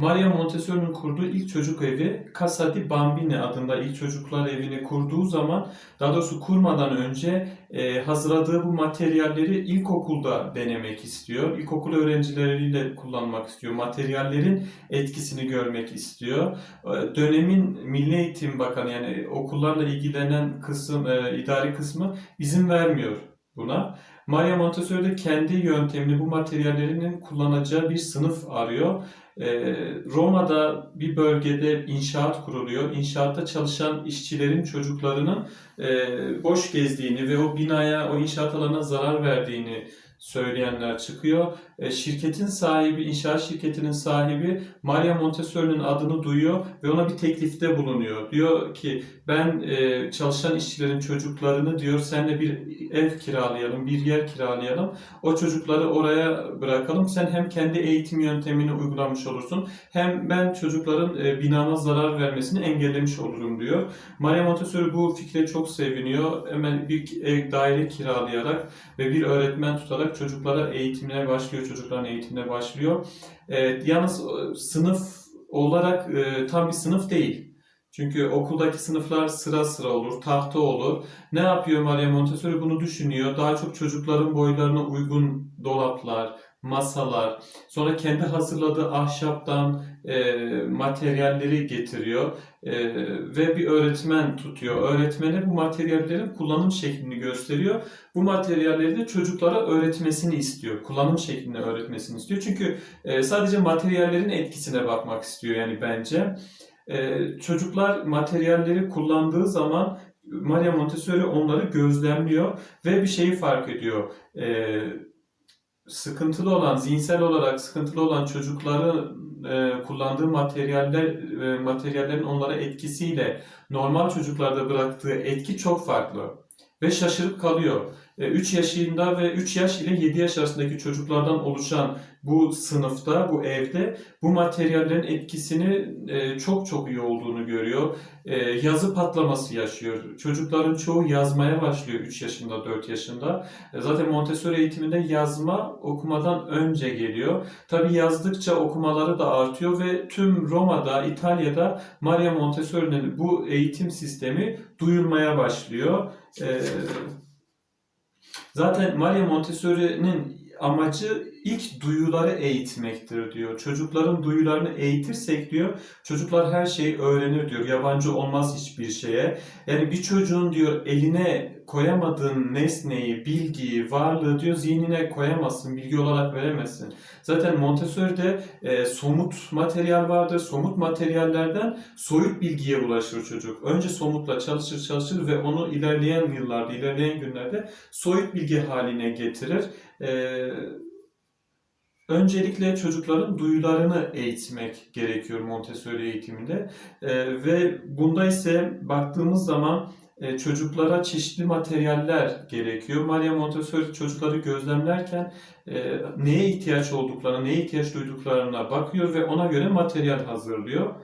Maria Montessori'nin kurduğu ilk çocuk evi Casa di Bambini adında ilk çocuklar evini kurduğu zaman daha doğrusu kurmadan önce e, hazırladığı bu materyalleri ilkokulda denemek istiyor. İlkokul öğrencileriyle kullanmak istiyor. Materyallerin etkisini görmek istiyor. E, dönemin Milli Eğitim Bakanı yani okullarla ilgilenen kısım, e, idari kısmı izin vermiyor buna. Maria Montessori de kendi yöntemini bu materyallerinin kullanacağı bir sınıf arıyor. Ee, Roma'da bir bölgede inşaat kuruluyor. İnşaatta çalışan işçilerin çocuklarının e, boş gezdiğini ve o binaya, o inşaat alanına zarar verdiğini söyleyenler çıkıyor. E, şirketin sahibi, inşaat şirketinin sahibi Maria Montessori'nin adını duyuyor ve ona bir teklifte bulunuyor. Diyor ki ben e, çalışan işçilerin çocuklarını diyor senle bir ev kiralayalım, bir yer kiralayalım. O çocukları oraya bırakalım. Sen hem kendi eğitim yöntemini uygulamış olursun hem ben çocukların e, binama zarar vermesini engellemiş olurum diyor. Maria Montessori bu fikre çok seviniyor. Hemen bir ev daire kiralayarak ve bir öğretmen tutarak çocuklara eğitimine başlıyor, çocukların eğitimine başlıyor. E, yalnız e, sınıf olarak tam bir sınıf değil. Çünkü okuldaki sınıflar sıra sıra olur, tahta olur. Ne yapıyor Maria Montessori? Bunu düşünüyor. Daha çok çocukların boylarına uygun dolaplar, masalar, sonra kendi hazırladığı ahşaptan e, materyalleri getiriyor e, ve bir öğretmen tutuyor. Öğretmene bu materyallerin kullanım şeklini gösteriyor. Bu materyalleri de çocuklara öğretmesini istiyor. Kullanım şeklini öğretmesini istiyor. Çünkü e, sadece materyallerin etkisine bakmak istiyor yani bence. E, çocuklar materyalleri kullandığı zaman Maria Montessori onları gözlemliyor ve bir şeyi fark ediyor. E, sıkıntılı olan, zihinsel olarak sıkıntılı olan çocukların e, kullandığı materyaller, e, materyallerin onlara etkisiyle normal çocuklarda bıraktığı etki çok farklı. Ve şaşırıp kalıyor. 3 yaşında ve 3 yaş ile 7 yaş arasındaki çocuklardan oluşan bu sınıfta, bu evde bu materyallerin etkisini e, çok çok iyi olduğunu görüyor. E, yazı patlaması yaşıyor. Çocukların çoğu yazmaya başlıyor 3 yaşında, 4 yaşında. E, Zaten Montessori eğitiminde yazma okumadan önce geliyor. Tabi yazdıkça okumaları da artıyor ve tüm Roma'da, İtalya'da Maria Montessori'nin bu eğitim sistemi duyulmaya başlıyor. E, Zaten Maria Montessori'nin amacı ilk duyuları eğitmektir diyor. Çocukların duyularını eğitirsek diyor, çocuklar her şeyi öğrenir diyor. Yabancı olmaz hiçbir şeye. Yani bir çocuğun diyor eline koyamadığın nesneyi, bilgiyi, varlığı diyor zihnine koyamazsın, bilgi olarak veremezsin. Zaten Montessori'de e, somut materyal vardır. Somut materyallerden soyut bilgiye ulaşır çocuk. Önce somutla çalışır çalışır ve onu ilerleyen yıllarda, ilerleyen günlerde soyut bilgi haline getirir. E, Öncelikle çocukların duyularını eğitmek gerekiyor Montessori eğitiminde. E, ve bunda ise baktığımız zaman e, çocuklara çeşitli materyaller gerekiyor. Maria Montessori çocukları gözlemlerken e, neye ihtiyaç olduklarına, neye ihtiyaç duyduklarına bakıyor ve ona göre materyal hazırlıyor.